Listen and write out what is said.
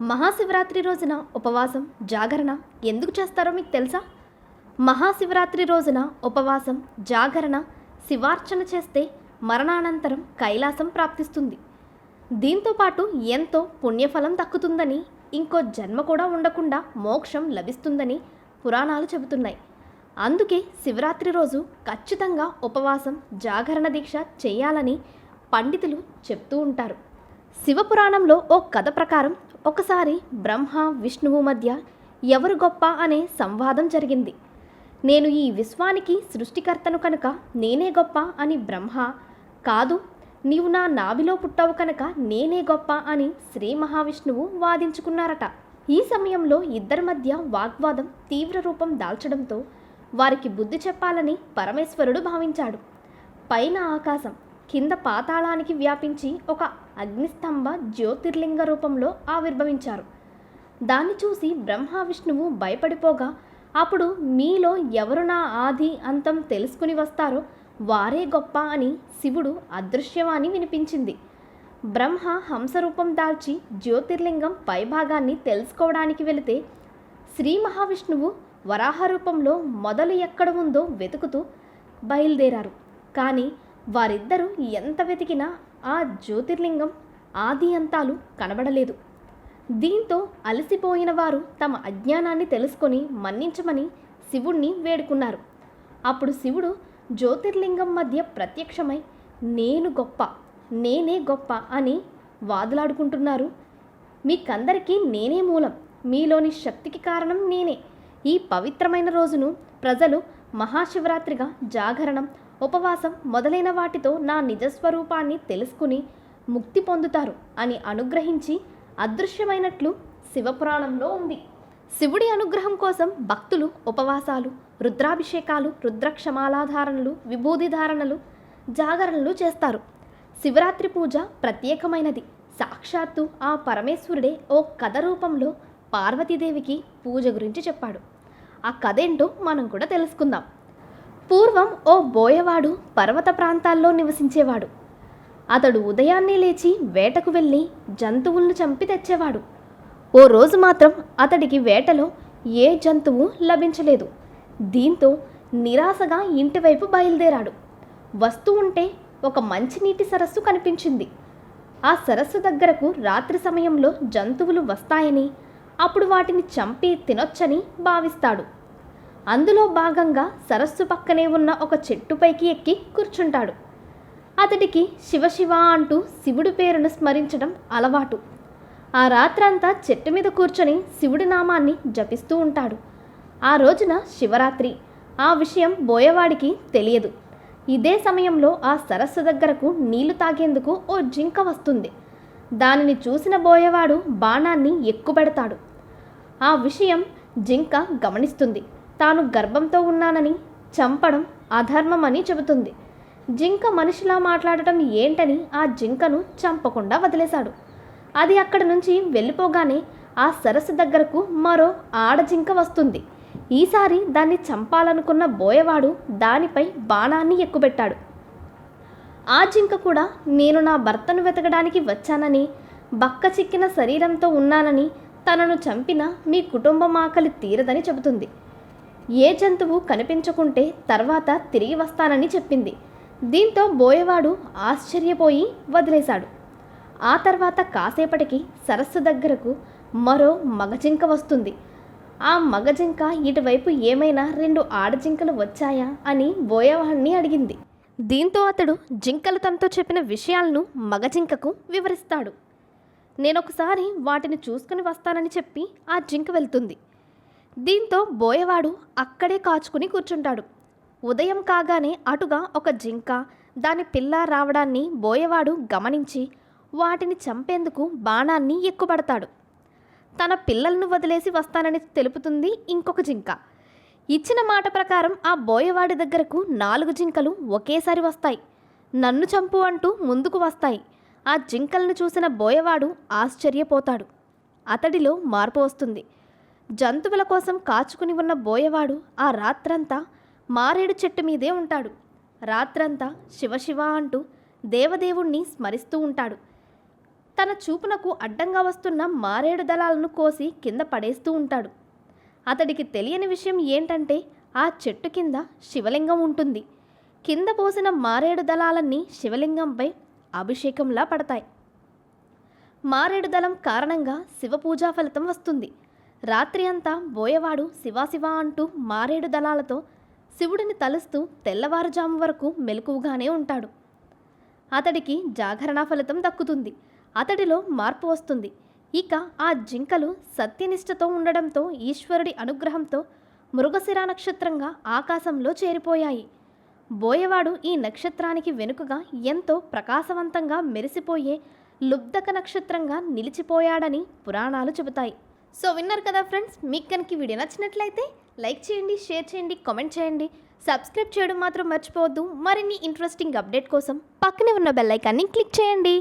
మహాశివరాత్రి రోజున ఉపవాసం జాగరణ ఎందుకు చేస్తారో మీకు తెలుసా? మహాశివరాత్రి రోజున ఉపవాసం జాగరణ శివార్చన చేస్తే మరణానంతరం కైలాసం ప్రాప్తిస్తుంది. దీంతో పాటు ఎంతో పుణ్యఫలం దక్కుతుందని ఇంకో జన్మ కూడా ఉండకుండా మోక్షం లభిస్తుందని పురాణాలు చెబుతున్నాయి. అందుకే శివరాత్రి రోజు ఖచ్చితంగా ఉపవాసం జాగరణ దీక్ష చేయాలని పండితులు చెప్తూ ఉంటారు. శివపురాణంలో ఓ కథ ప్రకారం ఒకసారి బ్రహ్మ విష్ణువు మధ్య ఎవరు గొప్ప అనే సంవాదం జరిగింది. నేను ఈ విశ్వానికి సృష్టికర్తను కనుక నేనే గొప్ప అని బ్రహ్మ కాదు నీవు నా నావిలో పుట్టావు కనుక నేనే గొప్ప అని శ్రీ మహావిష్ణువు వాదించుకున్నారట. ఈ సమయంలో ఇద్దరి మధ్య వాగ్వాదం తీవ్ర రూపం దాల్చడంతో వారికి బుద్ధి చెప్పాలని పరమేశ్వరుడు భావించాడు. పైన ఆకాశం కింద పాతాళానికి వ్యాపించి ఒక అగ్నిస్తంభ జ్యోతిర్లింగ రూపంలో ఆవిర్భవించారు. దాన్ని చూసి బ్రహ్మ విష్ణువు భయపడిపోగా అప్పుడు మీలో ఎవరు నా ఆది అంతం తెలుసుకుని వస్తారో వారే గొప్ప అని శివుడు అదృశ్యవాణి వినిపించింది. బ్రహ్మ హంసరూపం దాల్చి జ్యోతిర్లింగం పైభాగాన్ని తెలుసుకోవడానికి వెళితే శ్రీ మహావిష్ణువు వరాహ రూపంలో మొదలు ఎక్కడ ఉందో వెతుకుతూ బయలుదేరారు. కానీ వారిద్దరూ ఎంత వెతికినా ఆ జ్యోతిర్లింగం ఆది అంతాలు కనబడలేదు. దీంతో అలసిపోయిన వారు తమ అజ్ఞానాన్ని తెలుసుకొని మన్నించమని శివుణ్ణి వేడుకున్నారు. అప్పుడు శివుడు జ్యోతిర్లింగం మధ్య ప్రత్యక్షమై నేను గొప్ప నేనే గొప్ప అని వాదులాడుకుంటున్నారు. మీకందరికీ నేనే మూలం మీలోని శక్తికి కారణం నేనే. ఈ పవిత్రమైన రోజును ప్రజలు మహాశివరాత్రిగా జాగరణం ఉపవాసం మొదలైన వాటితో నా నిజస్వరూపాన్ని తెలుసుకుని ముక్తి పొందుతారు అని అనుగ్రహించి అదృశ్యమైనట్లు శివపురాణంలో ఉంది. శివుడి అనుగ్రహం కోసం భక్తులు ఉపవాసాలు రుద్రాభిషేకాలు రుద్రక్షమాలాధారణలు విభూది ధారణలు జాగరణలు చేస్తారు. శివరాత్రి పూజ ప్రత్యేకమైనది. సాక్షాత్తు ఆ పరమేశ్వరుడే ఓ కథ రూపంలో పార్వతీదేవికి పూజ గురించి చెప్పాడు. ఆ కథ ఏంటో మనం కూడా తెలుసుకుందాం. పూర్వం ఓ బోయవాడు పర్వత ప్రాంతాల్లో నివసించేవాడు. అతడు ఉదయాన్నే లేచి వేటకు వెళ్ళి జంతువులను చంపి తెచ్చేవాడు. ఓ రోజు మాత్రం అతడికి వేటలో ఏ జంతువు లభించలేదు. దీంతో నిరాశగా ఇంటివైపు బయలుదేరాడు. వస్తూ ఉంటే ఒక మంచినీటి సరస్సు కనిపించింది. ఆ సరస్సు దగ్గరకు రాత్రి సమయంలో జంతువులు వస్తాయని అప్పుడు వాటిని చంపి తినొచ్చని భావిస్తాడు. అందులో భాగంగా సరస్సు పక్కనే ఉన్న ఒక చెట్టుపైకి ఎక్కి కూర్చుంటాడు. అతడికి శివశివ అంటూ శివుడి పేరును స్మరించడం అలవాటు. ఆ రాత్రంతా చెట్టు మీద కూర్చొని శివుడి నామాన్ని జపిస్తూ ఉంటాడు. ఆ రోజున శివరాత్రి. ఆ విషయం బోయవాడికి తెలియదు. ఇదే సమయంలో ఆ సరస్సు దగ్గరకు నీళ్ళు తాగేందుకు ఓ జింక వస్తుంది. దానిని చూసిన బోయవాడు బాణాన్ని ఎక్కుపెడతాడు. ఆ విషయం జింక గమనిస్తుంది. తాను గర్భంతో ఉన్నానని చంపడం అధర్మమని చెబుతుంది. జింక మనిషిలా మాట్లాడటం ఏంటని ఆ జింకను చంపకుండా వదిలేశాడు. అది అక్కడి నుంచి వెళ్ళిపోగానే ఆ సరస్సు దగ్గరకు మరో ఆడజింక వస్తుంది. ఈసారి దాన్ని చంపాలనుకున్న బోయవాడు దానిపై బాణాన్ని ఎక్కుబెట్టాడు ఆ జింక కూడా నేను నా భర్తను వెతకడానికి వచ్చానని బక్క చిక్కిన శరీరంతో ఉన్నానని తనను చంపిన మీ కుటుంబం ఆకలి తీరదని చెబుతుంది. ఏ జంతువు కనిపించకుంటే తర్వాత తిరిగి వస్తానని చెప్పింది. దీంతో బోయవాడు ఆశ్చర్యపోయి వదిలేశాడు. ఆ తర్వాత కాసేపటికి సరస్సు దగ్గరకు మరో మగజింక వస్తుంది. ఆ మగజింక ఇటువైపు ఏమైనా రెండు ఆడజింకలు వచ్చాయా అని బోయవాడిని అడిగింది. దీంతో అతడు జింకలు తనతో చెప్పిన విషయాలను మగజింకకు వివరిస్తాడు. నేనొకసారి వాటిని చూసుకుని వస్తానని చెప్పి ఆ జింక వెళ్తుంది. దీంతో బోయవాడు అక్కడే కాచుకుని కూర్చుంటాడు. ఉదయం కాగానే అటుగా ఒక జింక దాని పిల్ల రావడాన్ని బోయవాడు గమనించి వాటిని చంపేందుకు బాణాన్ని ఎక్కుపడతాడు తన పిల్లలను వదిలేసి వస్తానని తెలుపుతుంది ఇంకొక జింక. ఇచ్చిన మాట ప్రకారం ఆ బోయవాడి దగ్గరకు నాలుగు జింకలు ఒకేసారి వస్తాయి. నన్ను చంపు అంటూ ముందుకు వస్తాయి. ఆ జింకలను చూసిన బోయవాడు ఆశ్చర్యపోతాడు. అతడిలో మార్పు వస్తుంది. జంతువుల కోసం కాచుకుని ఉన్న బోయవాడు ఆ రాత్రంతా మారేడు చెట్టు మీదే ఉంటాడు. రాత్రంతా శివశివ అంటూ దేవదేవుణ్ణి స్మరిస్తూ ఉంటాడు. తన చూపునకు అడ్డంగా వస్తున్న మారేడు దళాలను కోసి కింద పడేస్తూ ఉంటాడు. అతడికి తెలియని విషయం ఏంటంటే ఆ చెట్టు కింద శివలింగం ఉంటుంది. కింద పోసిన మారేడు దళాలన్నీ శివలింగంపై అభిషేకంలా పడతాయి. మారేడు దళం కారణంగా శివపూజా ఫలితం వస్తుంది. రాత్రి అంతా బోయవాడు శివాశివ అంటూ మారేడు దళాలతో శివుడిని తలుస్తూ తెల్లవారుజాము వరకు మెలకువగానే ఉంటాడు. అతడికి జాగరణ ఫలితం దక్కుతుంది. అతడిలో మార్పు వస్తుంది. ఇక ఆ జింకలు సత్యనిష్టతో ఉండడంతో ఈశ్వరుడి అనుగ్రహంతో మృగశిర నక్షత్రంగా ఆకాశంలో చేరిపోయాయి. బోయవాడు ఈ నక్షత్రానికి వెనుకగా ఎంతో ప్రకాశవంతంగా మెరిసిపోయే లుబ్ధక నక్షత్రంగా నిలిచిపోయాడని పురాణాలు చెబుతాయి. సో విన్నారు కదా ఫ్రెండ్స్ మీకు కనుక వీడియో నచ్చినట్లయితే లైక్ చేయండి షేర్ చేయండి కామెంట్ చేయండి. సబ్స్క్రైబ్ చేయడం మాత్రం మర్చిపోవద్దు. మరిన్ని ఇంట్రెస్టింగ్ అప్డేట్ కోసం పక్కనే ఉన్న బెల్ ఐకాన్ని క్లిక్ చేయండి.